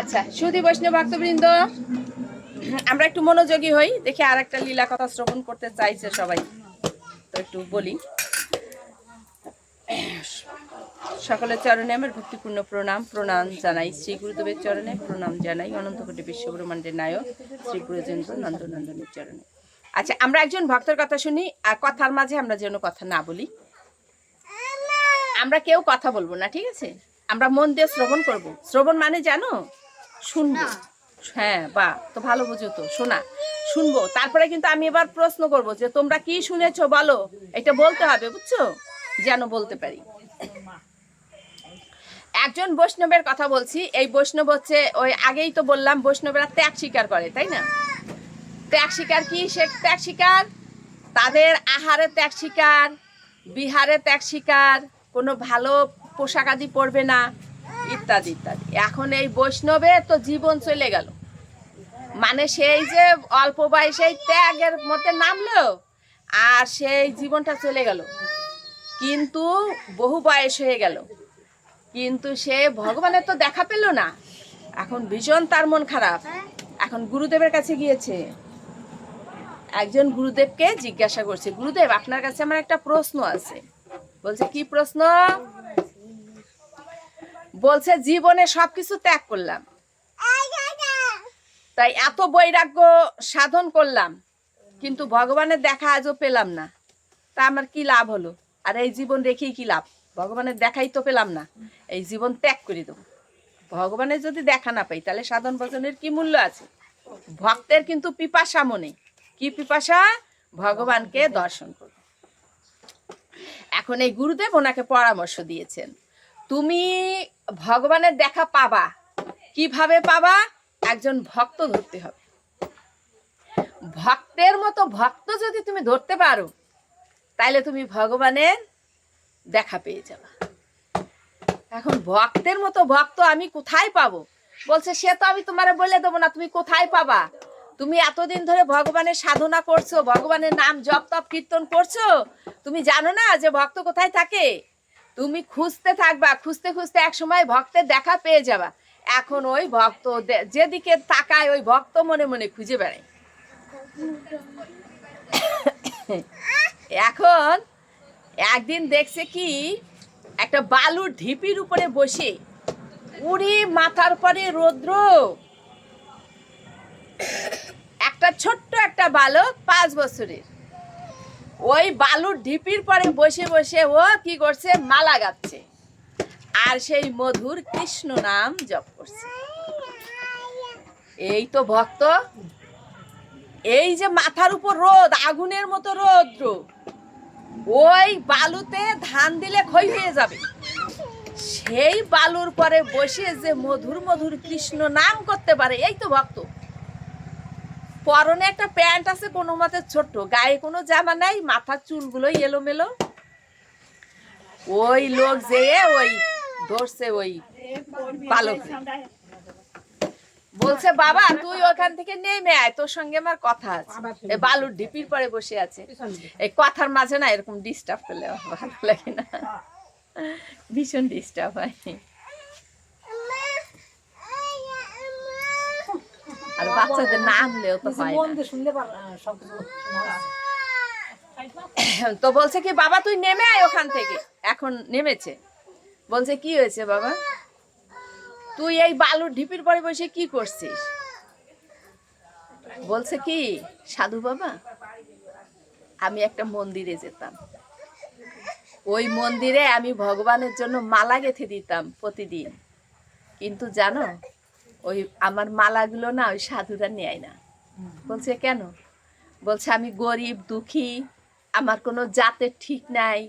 আচ্ছা সুধী বৈষ্ণব ভক্তবৃন্দ, আমরা একটু মনোযোগী হই, দেখি আর একটা লীলা কথা শ্রবণ করতে চাইছে সবাই। তো একটু বলি। সকলের চরণে আমার ভক্তিপূর্ণ প্রণাম প্রণাম জানাই শ্রী গুরুদেবের চরণে, প্রণাম জানাই অনন্ত কোটি বিশ্বব্রহ্মাণ্ডের নায়ক শ্রী গুরুজেন্দ্র নন্দনন্দনের চরণে। আচ্ছা আমরা একজন ভক্তের কথা শুনি, আর কথার মাঝে আমরা যেন কথা না বলি। আমরা কেউ কথা বলব না, ঠিক আছে? আমরা মন দিয়ে শ্রবণ করব। শ্রবণ মানে জানো? শুনব। হ্যাঁ বা তো ভালো বুঝো তো শোনা শুনব। তারপরে কিন্তু আমি এবার প্রশ্ন করব যে তোমরা কি শুনেছো বলো? এটা বলতে হবে বুঝছ? যেন বলতে পারি। একজন বৈষ্ণবের কথা বলছি এই বৈষ্ণব হচ্ছে ওই আগেই তো বললাম বৈষ্ণবেরা ত্যাগ স্বীকার করে তাই না? ত্যাগ স্বীকার কি সে ত্যাগ স্বীকার? তাদের আহারে ত্যাগ স্বীকার বিহারে ত্যাগ স্বীকার কোনো ভালো পোশাক আদি পরবে না ইত্যাদি ইত্যাদি। এখন এই বৈষ্ণবে তো জীবন চলে গেল। মানে সেই যে অল্প বয়সেই ত্যাগের মধ্যে নামলো, আর সেই জীবনটা চলে গেল। কিন্তু বহু বয়স হয়ে গেল। কিন্তু সে ভগবানের তো দেখা পেল না। এখন ভীষণ তার মন খারাপ। এখন গুরুদেবের কাছে গিয়েছে। একজন গুরুদেবকে জিজ্ঞাসা করছে, গুরুদেব, আপনার কাছে আমার একটা প্রশ্ন আছে। বলছে, কি প্রশ্ন? বলছে, জীবনে সবকিছু ত্যাগ করলাম। তাই এত বৈরাগ্য সাধন করলাম, কিন্তু ভগবানের দেখা আজও পেলাম না। তা আমার কি লাভ হলো? আর এই জীবন রেখেই কি লাভ? ভগবানের দেখাই তো পেলাম না। এই জীবন ত্যাগ করে দেবো। ভগবানের যদি দেখা না পাই, তাহলে সাধন ভজনের কি মূল্য আছে? ভক্তের কিন্তু পিপাসা মনে। কি পিপাসা? ভগবানকে দর্শন করো। এখন এই গুরুদেব ওনাকে পরামর্শ দিয়েছেন। তুমি ভগবানের দেখা পাবা। কীভাবে পাবা? একজন ভক্ত ধরতে হবে। ভক্তের মতো ভক্ত যদি তুমি ধরতে পারো, তাইলে তুমি ভগবানের দেখা পেয়ে যাবা। এখন ভক্তের মতো ভক্ত আমি কোথায় পাবো? বলছে, সে তো আমি তোমারে বলে দেবো না, তুমি কোথায় পাবা? তুমি এতদিন ধরে ভগবানের সাধনা করছ, ভগবানের নাম জপ তপ কীর্তন করছ। তুমি জানো না যে ভক্ত কোথায় থাকে? তুমি খুঁজতে থাকবা, খুঁজতে খুঁজতে এক সময় ভক্তের দেখা পেয়ে যাবা। এখন ওই ভক্ত যেদিকে তাকায় ওই ভক্ত মনে মনে খুঁজে বেড়ায়। এখন একদিন দেখছে কি, একটা বালুর ঢিপির উপরে বসে উড়ি মাথার পরে রৌদ্র। একটা ছোট্ট একটা বালক পাঁচ বছরের। ওই বালুর ঢিপির পরে বসে বসে ও কি করছে? মালা গাচ্ছে আর সেই মধুর কৃষ্ণ নাম জপ করছে। এই তো ভক্ত। এই যে মাথার উপর রোদ, আগুনের মতো রৌদ্র, ওই বালুতে ধান দিলে ক্ষয় হয়ে যাবে। সেই বালুর পরে বসে যে মধুর মধুর কৃষ্ণ নাম করতে পারে, এই তো ভক্ত। পরনে একটা প্যান্ট আছে কোনো মতে ছোট্ট। গায়ে কোনো জামা নাই মাথার চুলগুলো এলোমেলো। ওই লোক যেয়ে ওই ধরছে ওই বালক বলছে বাবা তুই ওখান থেকে নেমে আয় তোর সঙ্গে আমার কথা আছে। এই বালুর ঢিপির পরে বসে আছে। এই কথার মাঝে না এরকম ডিস্টার্ব করলে ভালো লাগে না। ভীষণ ডিস্টার্ব হয়। আর বাচ্চাদের না আনলেও তো হয়। তো বলছে কি বাবা তুই নেমে আয় ওখান থেকে। এখন নেমেছে। বলছে কি হয়েছে বাবা? তুই এই বালুর ঢিপির পরে বসে কি করছিস? বলছে কি সাধু বাবা আমি একটা মন্দিরে যেতাম। ওই মন্দিরে আমি ভগবানের জন্য মালা গেঁথে দিতাম প্রতিদিন। কিন্তু জানো ওই আমার মালাগুলো না ওই সাধুরা নেয় না। বলছে কেন? বলছে আমি গরিব দুঃখী আমার কোনো জাতের ঠিক নাই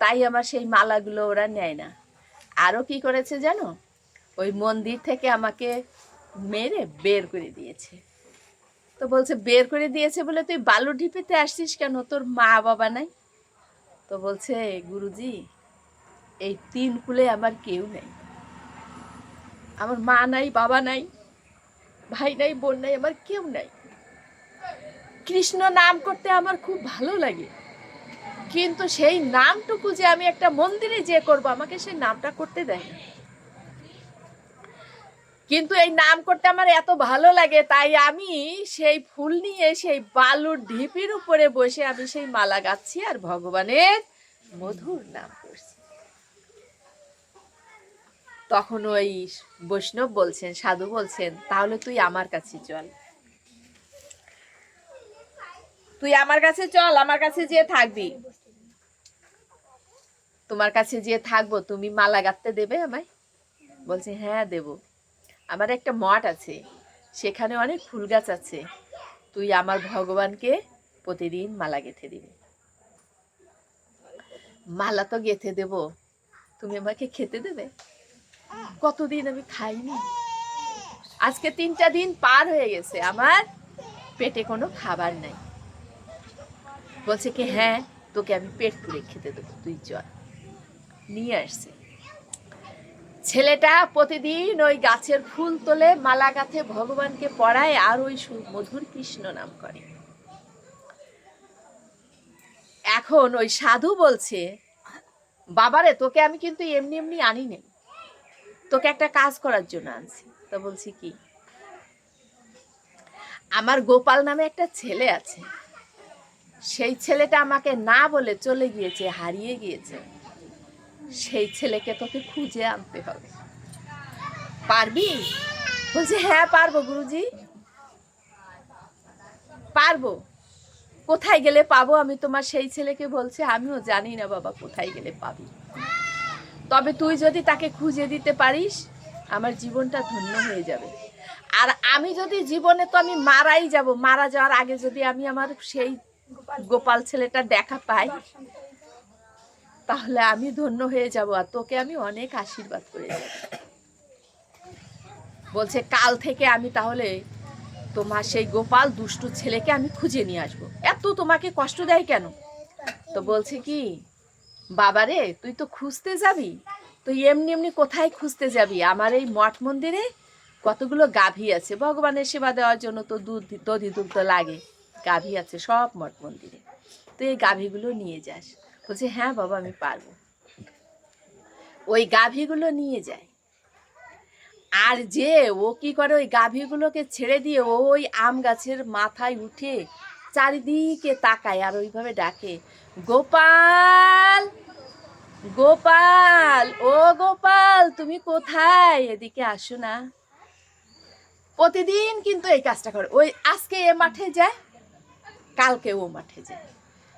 তাই আমার সেই মালাগুলো ওরা নেয় না। আরও কি করেছে জানো? ওই মন্দির থেকে আমাকে মেরে বের করে দিয়েছে। তো বলছে বের করে দিয়েছে বলে তুই বালু ঢিপিতে আসছিস কেন? তোর মা বাবা নাই? তো বলছে গুরুজি এই তিন কুলে আমার কেউ নেই। আমার মা নাই, বাবা নাই, ভাই নাই, বোন নাই, আমার কেউ নাই। কৃষ্ণ নাম করতে আমার খুব ভালো লাগে। কিন্তু সেই নামটুকু যে আমি একটা মন্দিরে যে করব, আমাকে সেই নামটা করতে দেয় কিন্তু এই নাম করতে আমার এত ভালো লাগে, তাই আমি সেই ফুল নিয়ে, সেই বালুর ঢিপির উপরে বসে আমি সেই মালা গাচ্ছি আর ভগবানের মধুর নাম করছি তখন ওই বৈষ্ণব বলছেন, সাধু বলছেন, তাহলে তুই আমার কাছে চল। তুই আমার কাছে চল, আমার কাছে যেয়ে থাকবি। তোমার কাছে যেয়ে থাকব, তুমি মালা গাঁথতে দেবে আমায়? বলছে হ্যাঁ দেব। আমার একটা মঠ আছে, সেখানে অনেক ফুল গাছ আছে। তুই আমার ভগবানকে প্রতিদিন মালা গেঁথে দিবি। মালা তো গেঁথে দেব। তুমি আমাকে খেতে দেবে? কতদিন আমি খাইনি? আজকে তিনটা দিন পার হয়ে গেছে, আমার পেটে কোনো খাবার নাই। বলছে কি হ্যাঁ তোকে আমি পেট পুড়ে খেতে দেবো, তুই চল। নিয়ে আসছে। ছেলেটা প্রতিদিন ওই গাছের ফুল তোলে, মালা গাঁথে ভগবানকে পড়ায় আর ওই মধুর কৃষ্ণ নাম করে। এখন ওই সাধু বলছে, বাবারে, তোকে আমি কিন্তু এমনি এমনি আনি নেই। তোকে একটা কাজ করার জন্য আনছি। তো বলছি কি? আমার গোপাল নামে একটা ছেলে আছে। সেই ছেলেটা আমাকে না বলে চলে গিয়েছে, হারিয়ে গিয়েছে। সেই ছেলেকে তোকে খুঁজে আনতে হবে। পারবি? বলছে হ্যাঁ পারব গুরুজি। পারব। কোথায় গেলে পাবো? আমি তোমার সেই ছেলেকে বলছে, আমিও জানি না বাবা কোথায় গেলে পাবি। তবে তুই যদি তাকে খুঁজে দিতে পারিস, আমার জীবনটা ধন্য হয়ে যাবে। আর আমি যদি জীবনে তো আমি মারাই যাব, মারা যাওয়ার আগে যদি আমি আমার সেই গোপাল ছেলেটা দেখা পাই, তাহলে আমি ধন্য হয়ে যাব আর তোকে আমি অনেক আশীর্বাদ করে যাব। বলছে, কাল থেকে আমি তাহলে তোমার সেই গোপাল দুষ্টু ছেলেকে আমি খুঁজে নিয়ে আসব। এত তোমাকে কষ্ট দেয় কেন? তো বলছে কি বাবারে, তুই তো খুঁজতে যাবি? তুই এমনি এমনি কোথায় খুঁজতে যাবি? আমার এই মঠ মন্দিরে কতগুলো গাভী আছে? ভগবানের সেবা দেওয়ার জন্য তো দুধ দধি দুগ্ধ লাগে। গাভী আছে সব মঠ মন্দিরে। তুই এই গাভীগুলো নিয়ে যাস। বলছে হ্যাঁ বাবা, আমি পারব। ওই গাভীগুলো নিয়ে যায়। আর যে ও কি করে ওই গাভীগুলোকে ছেড়ে দিয়ে ওই আম গাছের মাথায় উঠে চারিদিকে তাকায় আর ওইভাবে ডাকে, গোপাল! গোপাল, ও গোপাল, তুমি কোথায়? এদিকে আসো না। প্রতিদিন কিন্তু এই কাজটা করে। ওই আজকে এ মাঠে যায়, কালকে ও মাঠে যায়।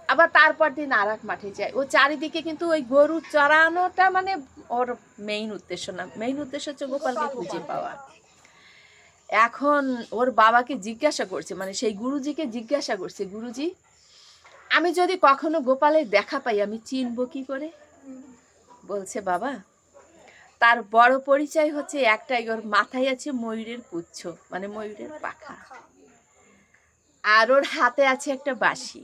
আবার তারপর দিন আর এক মাঠে যায়। ও চারিদিকে কিন্তু ওই গরু চড়ানোটা মানে ওর মেইন উদ্দেশ্য না। মেইন উদ্দেশ্য হচ্ছে গোপালকে খুঁজে পাওয়া। এখন ওর বাবাকে জিজ্ঞাসা করছে মানে সেই গুরুজিকে জিজ্ঞাসা করছে, গুরুজি, আমি যদি কখনো গোপালের দেখা পাই, আমি চিনব কি করে? বলছে, বাবা, তার বড় পরিচয় হচ্ছে একটাই, ওর মাথায় আছে ময়ূরের পুচ্ছ মানে ময়ূরের পাখা। আর ওর হাতে আছে একটা বাঁশি।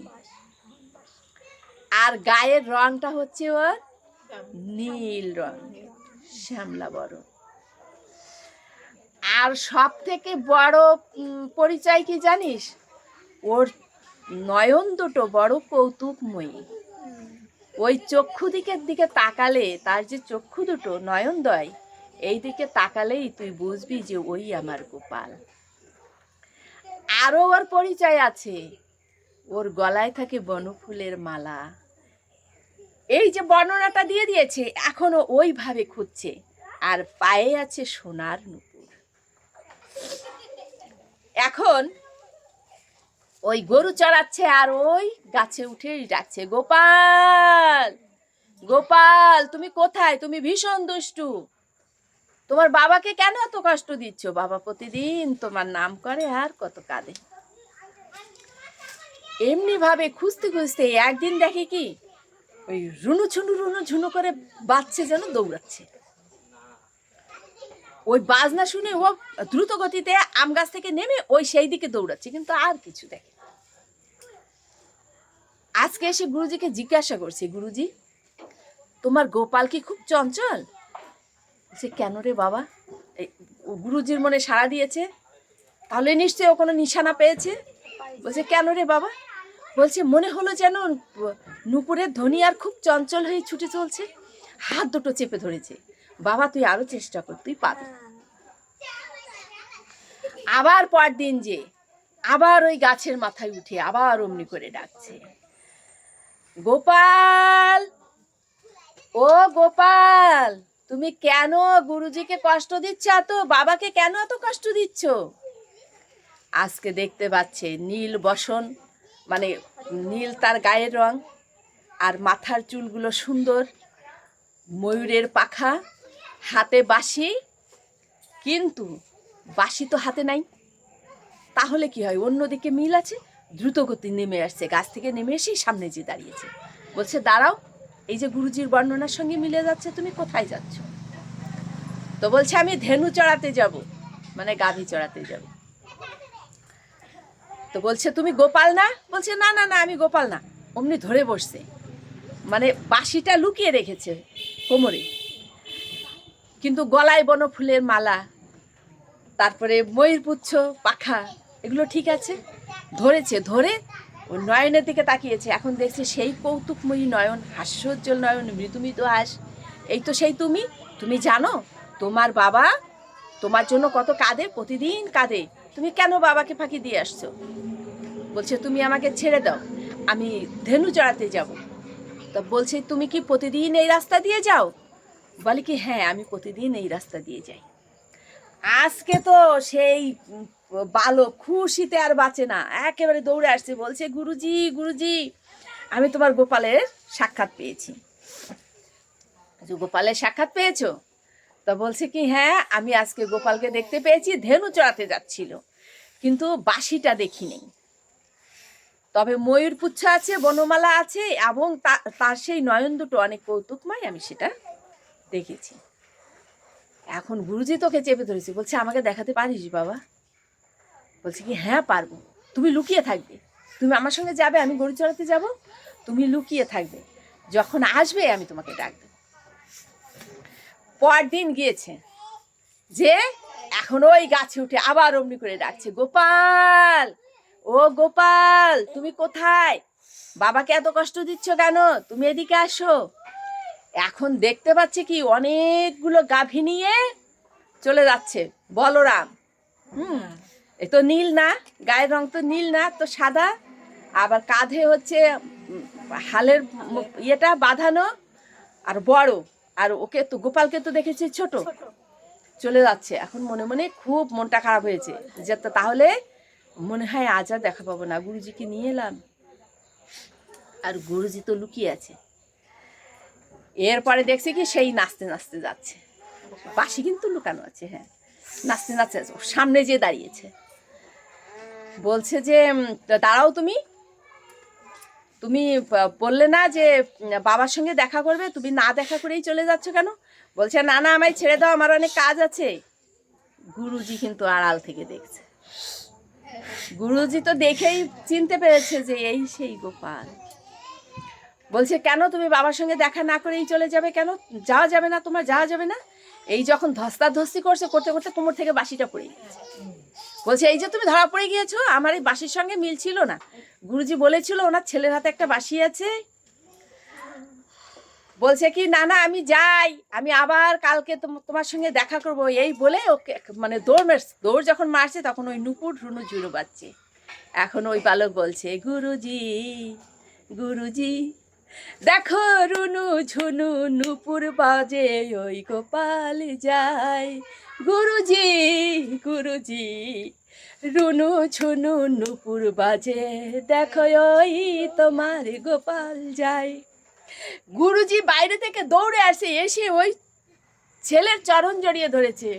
আর গায়ের রংটা হচ্ছে ওর নীল রং, শ্যামলা বড় আর সব থেকে বড় পরিচয় কি জানিস? ওর নয়ন দুটো বড় কৌতুকময়ী। ওই চক্ষু দিকের দিকে তাকালে তার যে চক্ষু দুটো নয়নদয়, এই দিকে তাকালেই তুই বুঝবি যে ওই আমার গোপাল। আরও ওর পরিচয় আছে। ওর গলায় থাকে বনফুলের মালা। এই যে বর্ণনাটা দিয়ে দিয়েছে, এখনও ওইভাবে খুঁজছে। আর পায়ে আছে সোনার নুপুর। এখন ওই গরু চড়াচ্ছে আর ওই গাছে উঠে ডাকছে, গোপাল! গোপাল, তুমি কোথায়? তুমি ভীষণ দুষ্টু। তোমার বাবাকে কেন এত কষ্ট দিচ্ছ? বাবা প্রতিদিন তোমার নাম করে আর কত কাঁদে। এমনি ভাবে খুঁজতে খুঁজতে একদিন দেখে কি ওই রুনু ঝুনু রুনু ঝুনু করে বাচ্চা যেন দৌড়াচ্ছে। ওই বাজনা শুনে ও দ্রুত গতিতে আম গাছ থেকে নেমে ওই সেই দিকে দৌড়াচ্ছে, কিন্তু আর কিছু দেখে। আজকে এসে গুরুজিকে জিজ্ঞাসা করছে, গুরুজি, তোমার গোপাল কি খুব চঞ্চল? সে, কেন রে বাবা? গুরুজির মনে সাড়া দিয়েছে। তাহলে নিশ্চয়ই ও কোনো নিশানা পেয়েছে? বলছে, কেন রে বাবা? বলছে, মনে হলো যেন নুপুরের ধ্বনি আর খুব চঞ্চল হয়ে ছুটে চলছে। হাত দুটো চেপে ধরেছে। বাবা, তুই আরও চেষ্টা কর, তুই পাবি আবার পরদিন যে, আবার ওই গাছের মাথায় উঠে আবার অমনি করে ডাকছে। গোপাল! ও গোপাল, তুমি কেন গুরুজিকে কষ্ট দিচ্ছ? এত বাবাকে কেন এত কষ্ট দিচ্ছ? আজকে দেখতে পাচ্ছে নীল বসন মানে নীল তার গায়ের রং আর মাথার চুলগুলো সুন্দর, ময়ূরের পাখা, হাতে বাঁশি। কিন্তু বাঁশি তো হাতে নাই। তাহলে কি হয়? অন্যদিকে মিল আছে? দ্রুত গতি নেমে আসছে। গাছ থেকে নেমে এসেই সামনে যে দাঁড়িয়েছে। বলছে, দাঁড়াও, এই যে গুরুজির বর্ণনার সঙ্গে মিলে যাচ্ছে, তুমি কোথায় যাচ্ছ? তো বলছে, আমি ধেনু চড়াতে যাব মানে গাভী চড়াতে যাব। তো বলছে, তুমি গোপাল না? বলছে, না না না, আমি গোপাল না, অমনি ধরে বসছে। মানে বাঁশিটা লুকিয়ে রেখেছে কোমরে। কিন্তু গলায় বন ফুলের মালা, তারপরে ময়ূরপুচ্ছ, পাখা, এগুলো ঠিক আছে? ধরেছে, ধরে ও নয়নের দিকে তাকিয়েছে। এখন দেখছে সেই কৌতুকময়ী নয়ন, হাস্যোজ্জ্বল নয়ন মৃদু হাস এই তো সেই তুমি তুমি জানো, তোমার বাবা তোমার জন্য কত কাঁদে, প্রতিদিন কাঁদে। তুমি কেন বাবাকে ফাঁকি দিয়ে আসছো? বলছে, তুমি আমাকে ছেড়ে দাও, আমি ধেনু চড়াতে যাব। তা বলছে, তুমি কি প্রতিদিন এই রাস্তা দিয়ে যাও? বলে কি হ্যাঁ আমি প্রতিদিন এই রাস্তা দিয়ে যাই। আজকে তো সেই বালক খুশিতে আর বাঁচে না। একেবারে দৌড়ে আসছে, বলছে, গুরুজি গুরুজি, আমি তোমার গোপালের সাক্ষাৎ পেয়েছি। গোপালের সাক্ষাৎ পেয়েছ? তা বলছে কি হ্যাঁ আমি আজকে গোপালকে দেখতে পেয়েছি, ধেনু চড়াতে যাচ্ছিল, কিন্তু বাঁশিটা দেখিনি তবে ময়ূর পুচ্ছ আছে, বনমালা আছে এবং তার সেই নয়ন দুটো অনেক কৌতুকময়, আমি সেটা দেখেছি। এখন গুরুজি তোকে চেপে ধরেছি, বলছে, আমাকে দেখাতে পারিস বাবা? বলছে কি হ্যাঁ পারব। তুমি লুকিয়ে থাকবে। তুমি আমার সঙ্গে যাবে, আমি গরু চড়াতে যাব। তুমি লুকিয়ে থাকবে। যখন আসবে, আমি তোমাকে ডাকবো পরদিন গিয়েছে যে এখন ওই গাছে উঠে আবার অমনি করে ডাকছে, গোপাল! ও গোপাল, তুমি কোথায়? বাবাকে এত কষ্ট দিচ্ছ কেন? তুমি এদিকে আসো। এখন দেখতে পাচ্ছে কি, অনেকগুলো গাভী নিয়ে চলে যাচ্ছে বলরাম। হুম। এ তো নীল না গায়ের রং তো নীল না তো সাদা। আবার কাঁধে হচ্ছে হালের ইয়েটা বাঁধানো আর বড়। আর ওকে তো গোপালকে তো দেখেছি ছোট। চলে যাচ্ছে। এখন মনে মনে খুব মনটা খারাপ হয়েছে। যে তা- তাহলে মনে হয় আজ আর দেখা পাবো না। গুরুজিকে নিয়ে এলাম। আর গুরুজি তো লুকিয়ে আছে। এরপরে দেখছি কি সেই নাচতে নাচতে যাচ্ছে। পাশে কিন্তু লুকানো আছে হ্যাঁ। নাচতে নাচতে সামনে যে দাঁড়িয়েছে। বলছে যে দাঁড়াও তুমি। তুমি বললে না যে বাবার সঙ্গে দেখা করবে, তুমি না দেখা করেই চলে যাচ্ছ কেন? বলছে, না না, আমায় ছেড়ে দাও, আমার অনেক কাজ আছে। গুরুজি কিন্তু আড়াল থেকে দেখছে। গুরুজি তো দেখেই চিনতে পেরেছে যে এই সেই গোপাল। বলছে, কেন তুমি বাবার সঙ্গে দেখা না করেই চলে যাবে কেন? যাওয়া যাবে না তোমার, যাওয়া যাবে না? এই যখন ধস্তাধস্তি করছে, করতে করতে কোমর থেকে বাঁশিটা পড়ে গেছে। বলছে, এই যে তুমি ধরা পড়ে গিয়েছো, আমার এই বাঁশির সঙ্গে মিল ছিল না। গুরুজি বলেছিল, ওনার ছেলের হাতে একটা বাঁশি আছে। বলছে কি, না না, আমি যাই, আমি আবার কালকে তোম- তোমার সঙ্গে দেখা করব। এই বলে ওকে মানে দৌড় মারছে, দৌড় যখন মারছে, তখন ওই নুপুর রুনু জুড়ো বাজছে। এখন ওই বালক বলছে, গুরুজি গুরুজি, দেখো রুনু ঝুনু, নুপুর বাজে, ওই গোপাল যায়। গুরুজি গুরুজি। রুনু ঝুনু নুপুর বাজে, দেখো ওই তোমার গোপাল যায় গুরুজি বাইরে থেকে দৌড়ে আসে, এসে ওই ছেলের চরণ জড়িয়ে ধরেছে।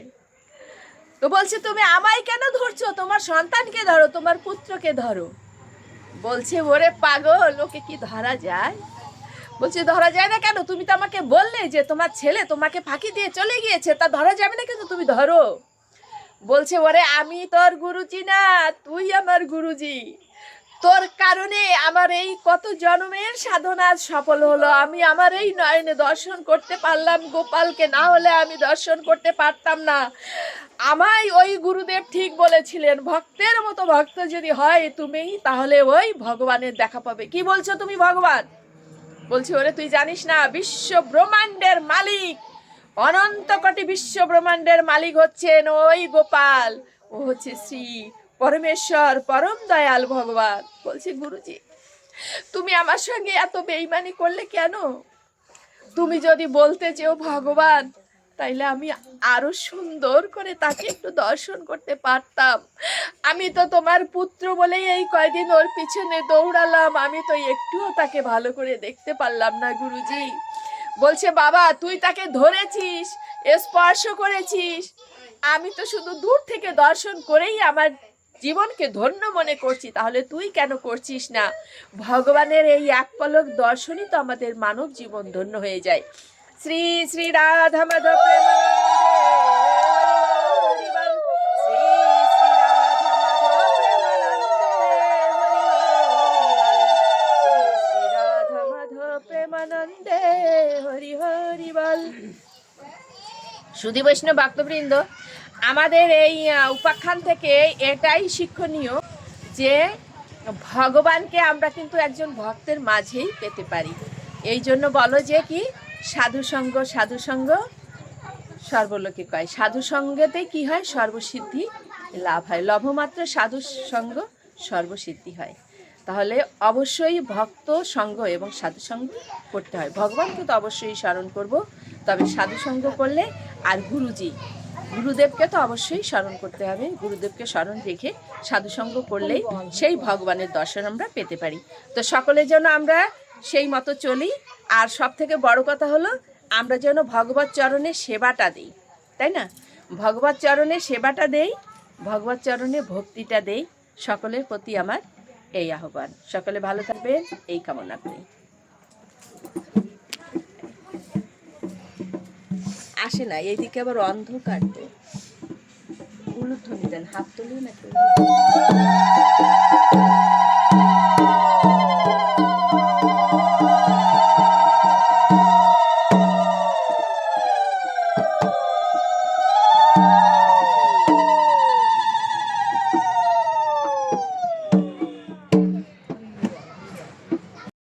তো বলছে, তুমি আমায় কেন ধরছো? তোমার সন্তানকে ধরো, তোমার পুত্রকে ধরো। বলছে, ওরে পাগল, ওকে কি ধরা যায়? বলছে, ধরা যায় না কেন? তুমি তো আমাকে বললে যে তোমার ছেলে তোমাকে ফাঁকি দিয়ে চলে গিয়েছে। তা ধরা যাবে না কিন্তু তুমি ধরো। বলছে, ওরে, আমি তোর গুরুজি না, তুই আমার গুরুজি। তোর কারণে আমার এই কত জন্মের সাধনা সফল হলো। আমি আমার এই নয়নে দর্শন করতে পারলাম, গোপালকে না হলে আমি দর্শন করতে পারতাম না। আমায় ওই গুরুদেব ঠিক বলেছিলেন, ভক্তের মতো ভক্ত যদি হয় তুমি তাহলে ওই ভগবানের দেখা পাবে। কি বলছো তুমি, ভগবান? বলছি, ওরে, তুই জানিস না বিশ্ব ব্রহ্মাণ্ডের মালিক? অনন্ত কোটি বিশ্ব ব্রহ্মাণ্ডের মালিক হচ্ছেন ওই গোপাল। ও হচ্ছে শ্রী পরমেশ্বর পরম দয়াল ভগবান। বলছে, গুরুজি, তুমি আমার সঙ্গে এত বেইমানি করলে কেন? তুমি যদি বলতে চেও ভগবান তাইলে আমি আরও সুন্দর করে তাকে একটু দর্শন করতে পারতাম। আমি তো তোমার পুত্র বলেই এই কয়দিন ওর পিছনে দৌড়ালাম। আমি তো একটুও তাকে ভালো করে দেখতে পারলাম না, গুরুজি। বলছে, বাবা, তুই তাকে ধরেছিস, স্পর্শ করেছিস। আমি তো শুধু দূর থেকে দর্শন করেই আমার জীবনকে ধন্য মনে করছি। তাহলে তুই কেন করছিস না? ভগবানের এই এক পলক দর্শনই তো আমাদের মানব জীবন ধন্য হয়ে যায়। শ্রী শ্রী রাধা মাধব প্রেমানন্দে হরি সুধী বৈষ্ণব ভক্তবৃন্দ, আমাদের এই উপাখ্যান থেকে এটাই শিক্ষণীয় যে ভগবানকে আমরা কিন্তু একজন ভক্তের মাঝেই পেতে পারি। এই জন্য বলো যে কি সাধু সঙ্গ সাধু সঙ্গ সর্বলোকে কয়। সাধু সঙ্গতে কি হয়? সর্বসিদ্ধি লাভ হয়। লভমাত্র সাধু সঙ্গ সর্বসিদ্ধি হয়। তাহলে অবশ্যই ভক্ত সঙ্গ এবং সাধু সঙ্গ করতে হয়। ভগবানকে তো অবশ্যই স্মরণ করব। তবে সাধু সঙ্গ করলে আর গুরুজি, গুরুদেবকে তো অবশ্যই স্মরণ করতে হবে। গুরুদেবকে স্মরণ রেখে সাধু সঙ্গ করলেই সেই ভগবানের দর্শন আমরা পেতে পারি। তো সকলের জন্য আমরা সেই মতো চলি। আর সব থেকে বড় কথা হলো, আমরা যেন ভগবত চরণে সেবাটা দিই, তাই না? ভগবত চরণে সেবাটা দেই, ভগবত চরণে ভক্তিটা দেই, সকলের প্রতি আমার এই আহ্বান। সকলে ভালো থাকবেন, এই কামনা করি। আসে না, এইদিকে আবার অন্ধকার তো। উলুধ্বনি দেন, হাত তুলি না